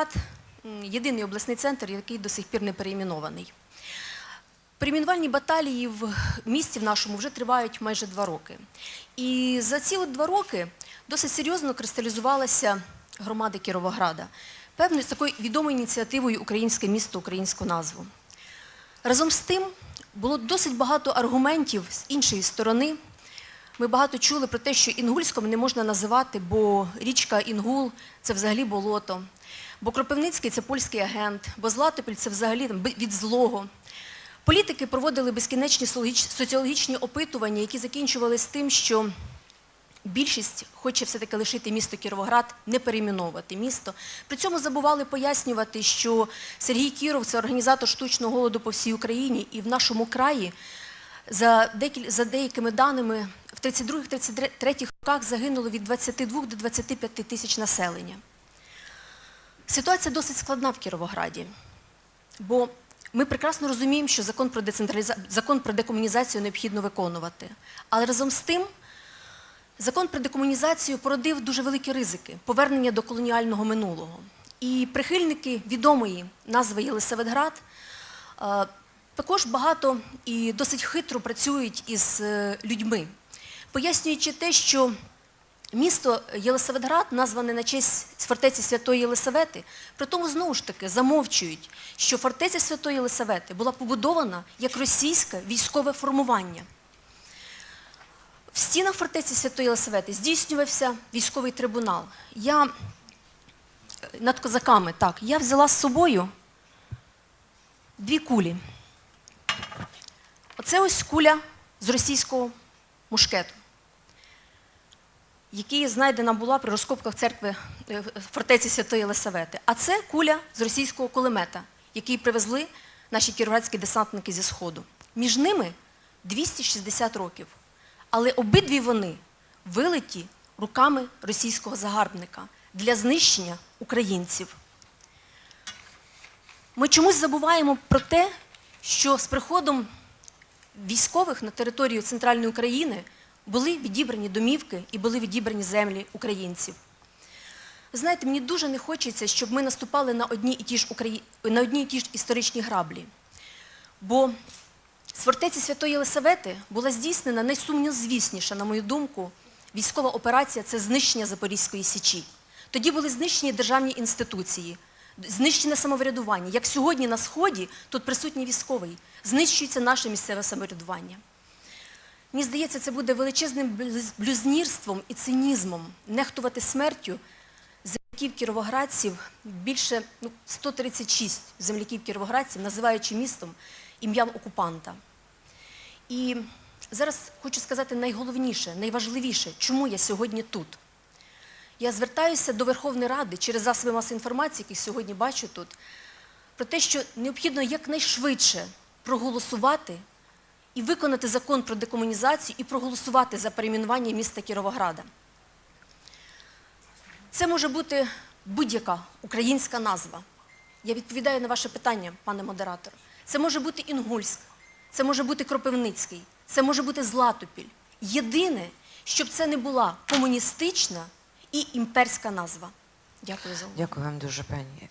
Кіровоград єдиний обласний центр, який до сих пір не переіменований. Перейменувальні баталії в місті в нашому вже тривають майже два роки. І за ці от два роки досить серйозно кристалізувалася громада Кіровограда. Певною з такою відомою ініціативою Українське місто, українську назву. Разом з тим було досить багато аргументів з іншої сторони. Ми багато чули про те, що Інгульськом не можна називати, бо річка Інгул це взагалі болото, бо Кропивницький це польський агент, бо Златопіль це взагалі там, від злого. Політики проводили безкінечні соціологічні опитування, які закінчувалися тим, що більшість хоче все-таки лишити місто Кіровоград, не перейменовувати місто. При цьому забували пояснювати, що Сергій Кіров це організатор штучного голоду по всій Україні, і в нашому краї за деякими даними в 32-33 роках загинуло від 22 до 25 тисяч населення. Ситуація досить складна в Кіровограді, бо ми прекрасно розуміємо, що закон про, децентраліза... закон про декомунізацію необхідно виконувати. Але разом з тим Закон про декомунізацію породив дуже великі ризики повернення до колоніального минулого. І прихильники відомої назви Єлисаветград е, також багато і досить хитро працюють із е, людьми, пояснюючи те, що місто Єлисаветград назване на честь фортеці Святої Єлисавети, при тому знову ж таки замовчують, що фортеця Святої Єлисавети була побудована як російське військове формування. В стінах фортеці Святої Єлисавети здійснювався військовий трибунал. Я е, над козаками, так, я взяла з собою дві кулі. Оце ось куля з російського мушкету, який знайдена була при розкопках церкви е, фортеці Святої Єлисавети. А це куля з російського кулемета, який привезли наші кіровоградські десантники зі Сходу. Між ними 260 років. Але обидві вони вилиті руками російського загарбника для знищення українців. Ми чомусь забуваємо про те, що з приходом військових на територію центральної України були відібрані домівки і були відібрані землі українців. Знаєте, мені дуже не хочеться, щоб ми наступали на одні і ті ж, Украї... на одні і ті ж історичні граблі. Бо з фортеці Святої Єлисавети була здійснена найсумнозвісніша, на мою думку, військова операція це знищення Запорізької Січі. Тоді були знищені державні інституції, знищене самоврядування. Як сьогодні на Сході, тут присутній військовий, знищується наше місцеве самоврядування. Мені здається, це буде величезним блюзнірством і цинізмом нехтувати смертю земляків кіровоградців, більше ну, 136 земляків кіровоградців, називаючи містом ім'ям окупанта. І зараз хочу сказати найголовніше, найважливіше, чому я сьогодні тут. Я звертаюся до Верховної Ради через засоби масової інформації, яких сьогодні бачу тут, про те, що необхідно якнайшвидше проголосувати і виконати закон про декомунізацію і проголосувати за перейменування міста Кіровограда. Це може бути будь-яка українська назва. Я відповідаю на ваше питання, пане модератор. Це може бути Інгульськ, це може бути Кропивницький, це може бути Златопіль. Єдине, щоб це не була комуністична і імперська назва. Дякую за увагу. Дякую вам дуже, пані.